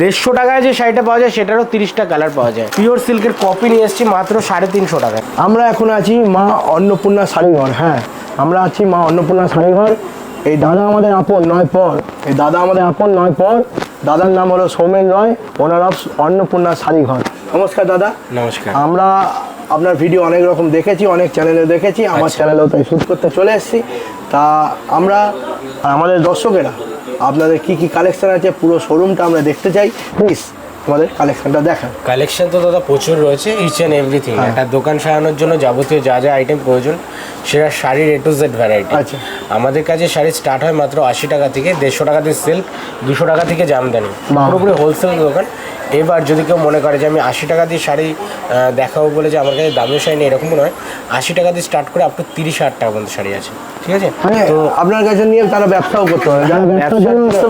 দেড়শো টাকায় যে শাড়িটা পাওয়া যায় সেটারও তিরিশটা কালার পাওয়া যায়। পিওর সিল্কের কপি নিয়ে এসেছি মাত্র সাড়ে তিনশো টাকায়। আমরা এখন আছি মা অন্নপূর্ণা শাড়িঘর হ্যাঁ। আমরা আছি মা অন্নপূর্ণা শাড়িঘর। এই দাদা আমাদের আপন নয় পর। এই দাদা আমাদের আপন নয় পর। দাদার নাম হলো সৌমেন রয় ওনার অফ অন্নপূর্ণা শাড়িঘর। নমস্কার দাদা। নমস্কার। আমরা আপনার ভিডিও অনেক রকম দেখেছি অনেক চ্যানেলে দেখেছি আমার। চ্যানেলেও তাই শ্যুট করতে চলে এসেছি তা আমরা আমাদের দর্শকেরা আপনাদের কি কি কালেকশন আছে পুরো শোরুমটা আমরা দেখতে চাই প্লিজ আমাদের কালেকশনটা দেখান। কালেকশন তো দাদা প্রচুর রয়েছে ইচ অ্যান্ড এভরিথিং হ্যাঁ। একটা দোকান সাজানোর জন্য যাবতীয় যা যা আইটেম প্রয়োজন সেটা শাড়ির এ টু জেড ভ্যারাইটি আচ্ছা। আমাদের কাছে শাড়ি স্টার্ট হয় মাত্র আশি টাকা থেকে দেড়শো টাকা থেকে সিল্ক দুশো টাকা থেকে জামদানি। পুরোপুরি হোলসেল দোকান। এবার যদি কেউ মনে করে যে আমি আশি টাকা দিয়ে শাড়ি দেখাবো বলে যে আমার কাছে দামি শাড়ি নেই এরকম নয়। আশি টাকা দিয়ে স্টার্ট করে আপ টু তিরিশ হাজার টাকা পর্যন্ত শাড়ি আছে। ঠিক আছে? মানে তো আপনার কাছে নিয়ে তারা ব্যবসাও করতে পারে।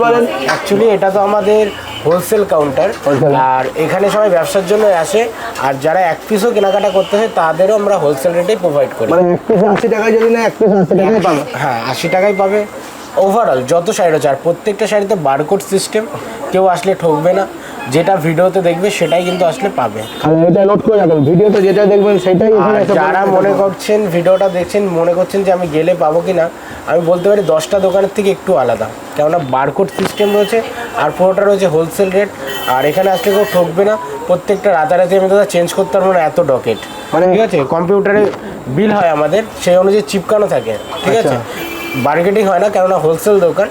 পারেন। অ্যাকচুয়ালি এটা তো আমাদের হোলসেল কাউন্টার। আর এখানে সবাই ব্যবসার জন্য আসে। আর যারা এক পিসও কেনাকাটা করতে হয় তাদেরও আমরা হোলসেল রেটেই প্রোভাইড করি। মানে এক পিস আশি টাকায় যদি না এক পিস আশি টাকায় পাবে। হ্যাঁ আশি টাকায় পাবে। ওভারঅল যত শাড়ি রয়েছে আর প্রত্যেকটা শাড়িতে বারকোড সিস্টেম কেউ আসলে ঠকবে না। যেটা ভিডিওতে দেখবে সেটাই কিন্তু আসলে পাবে। এটা নোট করে রাখুন। ভিডিওতে যেটা দেখবেন সেটাই যারা মনে করছেন ভিডিওটা দেখছেন মনে করছেন যে আমি গেলে পাবো কি না আমি বলতে পারি দশটা দোকানের থেকে একটু আলাদা। কেননা বারকোড সিস্টেম রয়েছে আর পুরোটা রয়েছে হোলসেল রেট আর এখানে আসলে কেউ ঠকবে না প্রত্যেকটা রাতারাতি আমি দাদা চেঞ্জ করতে পারব না এত ডকেট মানে- ঠিক আছে? কম্পিউটারে বিল হয় আমাদের সেই অনুযায়ী চিপকানো থাকে? ঠিক আছে? মার্কেটিং হয় না, কেননা হোলসেল দোকান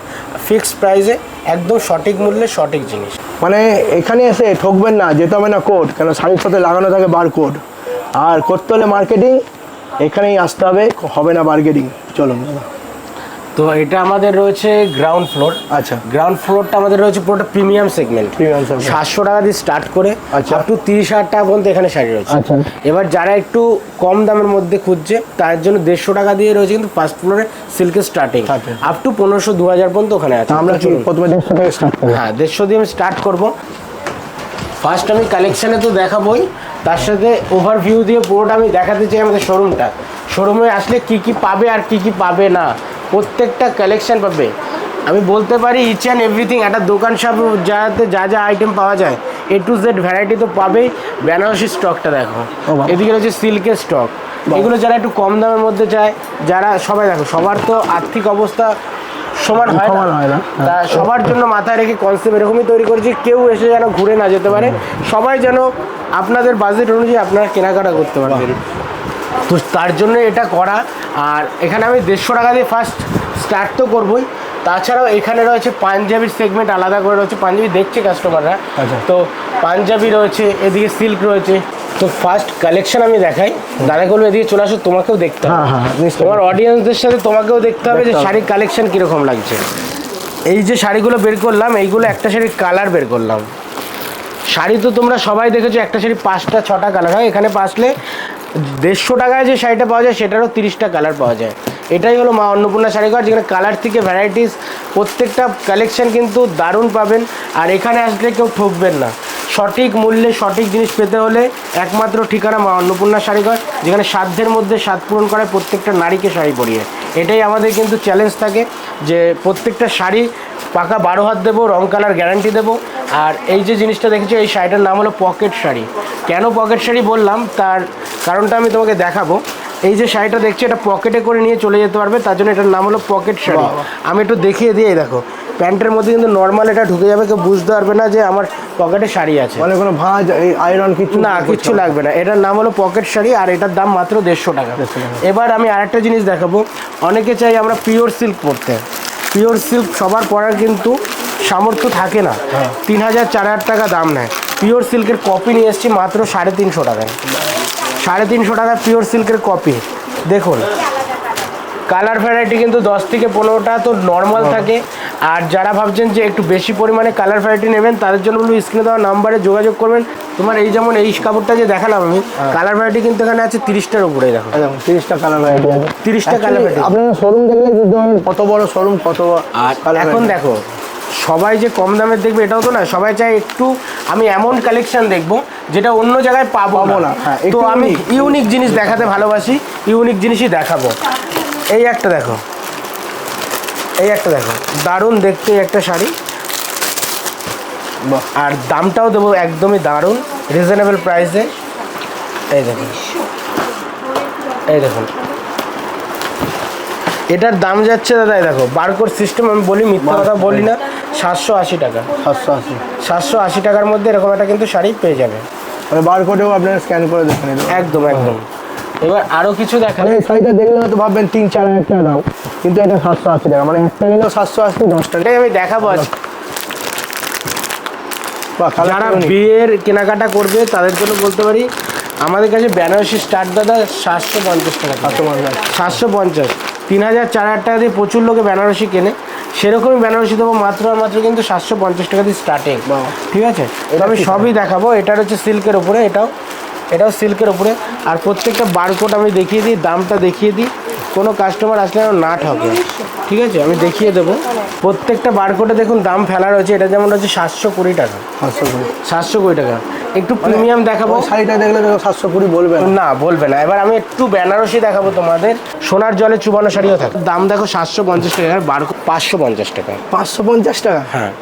ফিক্সড প্রাইসে একদম সঠিক মূল্যে সঠিক জিনিস। মানে এখানে এসে ঠকবেন না, যেতে হবে না কোড কেন শাড়ির সাথে লাগানো থাকে বার কোড আর করতে হলে মার্কেটিং এখানেই আসতে হবে হবে না বার্গেটিং চলুন, দাদা। তো এটা আমাদের রয়েছে গ্রাউন্ড ফ্লোর আচ্ছা। গ্রাউন্ড ফ্লোরটা আমাদের রয়েছে পুরোটা প্রিমিয়াম সেগমেন্ট segment। সাতশো টাকা দিয়ে স্টার্ট করে আচ্ছা। আপ টু তিরিশ হাজার টাকা পর্যন্ত এখানে শাড়ি রয়েছে। আচ্ছা। এবার যারা একটু কম দামের মধ্যে খুঁজছে তার জন্য দেড়শো টাকা দিয়ে রয়েছে কিন্তু ফার্স্ট ফ্লোরে সিল্কের স্টার্টিং। আপ টু পনেরোশো দু হাজার পর্যন্ত ওখানে আছে। আমরা প্রথমে দেড়শো থেকে স্টার্ট হ্যাঁ দেড়শো দিয়ে আমি স্টার্ট করব। ফার্স্ট আমি কালেকশানে তো দেখাবোই তার সাথে ওভারভিউ দিয়ে পুরোটা আমি দেখাতে চাই আমাদের শোরুমটা শোরুমে আসলে কি কি পাবে আর কি কি পাবে না। প্রত্যেকটা কালেকশন পাবে। আমি বলতে পারি ইচ অ্যান্ড এভরিথিং একটা দোকান সব যাতে যা যা আইটেম পাওয়া যায় এ টু জেড ভ্যারাইটি তো পাবেই। বেনারসি স্টকটা দেখো। এদিকে রয়েছে সিল্কের স্টক এগুলো যারা একটু কম দামের মধ্যে চায় যারা সবাই দেখো সবার তো আর্থিক অবস্থা সমান হয় না। হয়। তা সবার জন্য মাথায় রেখে কনসেপ্ট এরকমই তৈরি করেছি কেউ এসে যেন ঘুরে না যেতে পারে। সবাই যেন আপনাদের বাজেট অনুযায়ী আপনারা কেনাকাটা করতে পারবেন। তো তার জন্য এটা করা। আর এখানে আমি দেড়শো টাকা দিয়ে ফার্স্ট স্টার্ট তো করবোই। তাছাড়াও এখানে রয়েছে পাঞ্জাবির সেগমেন্ট আলাদা করে রয়েছে। পাঞ্জাবি দেখছে কাস্টমাররা আচ্ছা। তো পাঞ্জাবি রয়েছে এদিকে সিল্ক রয়েছে। তো ফার্স্ট কালেকশন আমি দেখাই। দাদা বলব এদিকে চলে আসো তোমাকেও দেখতে হবে। হ্যাঁ, হ্যাঁ, হ্যাঁ, তোমার অডিয়েন্সদের সাথে তোমাকেও দেখতে হবে যে শাড়ির কালেকশন কীরকম লাগছে। এই যে শাড়িগুলো বের করলাম এইগুলো একটা শাড়ির কালার বের করলাম। শাড়ি তো তোমরা সবাই দেখেছ একটা শাড়ি পাঁচটা ছটা কালার হয়। এখানে পাসলে দেড়শো টাকায় যে শাড়িটা পাওয়া যায়, সেটারও তিরিশটা কালার পাওয়া যায়। এটাই হলো মা অন্নপূর্ণা শাড়িঘর যেখানে কালার থেকে ভ্যারাইটিস প্রত্যেকটা কালেকশন কিন্তু দারুণ পাবেন। আর এখানে আসলে কেউ ঠকবেন না। সঠিক মূল্যে সঠিক জিনিস পেতে হলে একমাত্র ঠিকানা মা অন্নপূর্ণা শাড়িঘর যেখানে সাধ্যের মধ্যে স্বাদ পূরণ করে প্রত্যেকটা নারীকে শাড়ি পরিয়ে। এটাই আমাদের কিন্তু চ্যালেঞ্জ থাকে যে প্রত্যেকটা শাড়ি পাকা বারো হাত দেবো রং কালার গ্যারান্টি দেবো। আর এই যে জিনিসটা দেখেছি এই শাড়িটার নাম হলো পকেট শাড়ি। কেন পকেট শাড়ি বললাম? তার কারণটা আমি তোমাকে দেখাবো। এই যে শাড়িটা দেখছি এটা পকেটে করে নিয়ে চলে যেতে পারবে তার জন্য এটার নাম হলো পকেট শাড়ি। আমি একটু দেখিয়ে এই দেখো। প্যান্টের মধ্যে কিন্তু নর্মাল এটা ঢুকে যাবে কেউ বুঝতে পারবে না যে আমার পকেটে শাড়ি আছে। মানে কোনো ভাঁজ আয়রন কিছু না কিচ্ছু লাগবে না। এটার নাম হলো পকেট শাড়ি আর এটার দাম মাত্র দেড়শো টাকা। 150 টাকা। এবার আমি আরেকটা জিনিস দেখাবো। অনেকে চাই আমরা পিওর সিল্ক পরতে। পিওর সিল্ক সবার পরার কিন্তু সামর্থ্য থাকে না। হ্যাঁ। তিন হাজার চার হাজার টাকা দাম নেয়। পিওর সিল্কের কপি নিয়ে এসেছি মাত্র সাড়ে তিনশো টাকায়। সাড়ে তিনশো টাকা পিওর সিল্কের কপি দেখুন কালার ভ্যারাইটি কিন্তু দশ থেকে পনেরোটা তো নর্মাল থাকে। আর যারা ভাবছেন যে একটু বেশি পরিমাণে কালার ভ্যারাইটি নেবেন তাদের জন্য বলব স্ক্রিনে দেওয়া নাম্বারে যোগাযোগ করবেন। তোমার এই যেমন এই কাপড়টা যে দেখালাম আমি কালার ভ্যারাইটি কিন্তু এখানে আছে তিরিশটার উপরে দেখো। তিরিশটা কালার ভ্যারাইটি আছে। 30টা colour variety। আপনারা শোরুম দেখলে বুঝতে পারবেন কত বড় শোরুম কত আর এখন দেখো সবাই যে কম দামের দেখবে এটাও তো না সবাই চায় একটু আমি এমন কালেকশন দেখব যেটা অন্য জায়গায় পাবো না। হ্যাঁ, তো একটু আমি ইউনিক জিনিস দেখাতে ভালোবাসি ইউনিক জিনিসই দেখাবো। এই একটা দেখো। এই একটা দেখো। দারুণ দেখতে একটা শাড়ি। আর দামটাও দেবো একদমই দারুণ রিজনেবল প্রাইসে এই দেখুন এই দেখুন এটার দাম যাচ্ছে দাদা এই দেখো বারকোড সিস্টেম আমি বলি মিথ্যা কথা বলি না। সাতশো আশি টাকা। সাতশো আশি। সাতশো আশি টাকার মধ্যে এরকম একটা কিন্তু শাড়ি পেয়ে যাবে। মানে বারকোডেও আপনারা স্ক্যান করে দেখে নিতে একদম একদম। এবার আরও কিছু দেখা মানে এই শাড়িটা দেখলে হয়তো ভাববেন তিন চার হাজার টাকা দাম। কিন্তু এটা সাতশো আশি টাকা। মানে একটা নিলেও সাতশো আশি দশ টাকা এটাই আমি দেখাবো আজকে বা যারা বিয়ের কেনাকাটা করবে তাদের জন্য বলতে পারি আমাদের কাছে বেনারসি স্টার্ট দাদা সাতশো পঞ্চাশ টাকা সাতশো পঞ্চাশ। সাতশো পঞ্চাশ। তিন হাজার চার হাজার টাকা দিয়ে প্রচুর লোকে বেনারসি কেনে। সেরকমই বেনারসি দেবো মাত্র আর মাত্র কিন্তু সাতশো পঞ্চাশ টাকা দিয়ে স্টার্টিং বাহ। ঠিক আছে? এটা আমি সবই দেখাবো। এটার হচ্ছে সিল্কের উপরে এটাও এটাও সিল্কের উপরে। আর প্রত্যেকটা বারকোড আমি দেখিয়ে দিই দামটা দেখিয়ে দিই। কোনো কাস্টমার আসলে যেন না ঠকে। ঠিক আছে? আমি দেখিয়ে দেবো। প্রত্যেকটা বারকোডে দেখুন দাম ফেলা রয়েছে। এটা যেমন হচ্ছে সাতশো কুড়ি টাকা। সাতশো কুড়ি সাতশো কুড়ি টাকা। একটু প্রিমিয়াম দেখাবো। শাড়িটা দেখলে দেখো সাতশো কুড়ি বলবে না। বলবে না। এবার আমি একটু বেনারসি দেখাবো তোমাদের। সোনার জলে চুবানো শাড়িও থাকে। দাম দেখো সাতশো পঞ্চাশ টাকা আর বারো পাঁচশো পঞ্চাশ টাকা। পাঁচশো পঞ্চাশ টাকা? হ্যাঁ।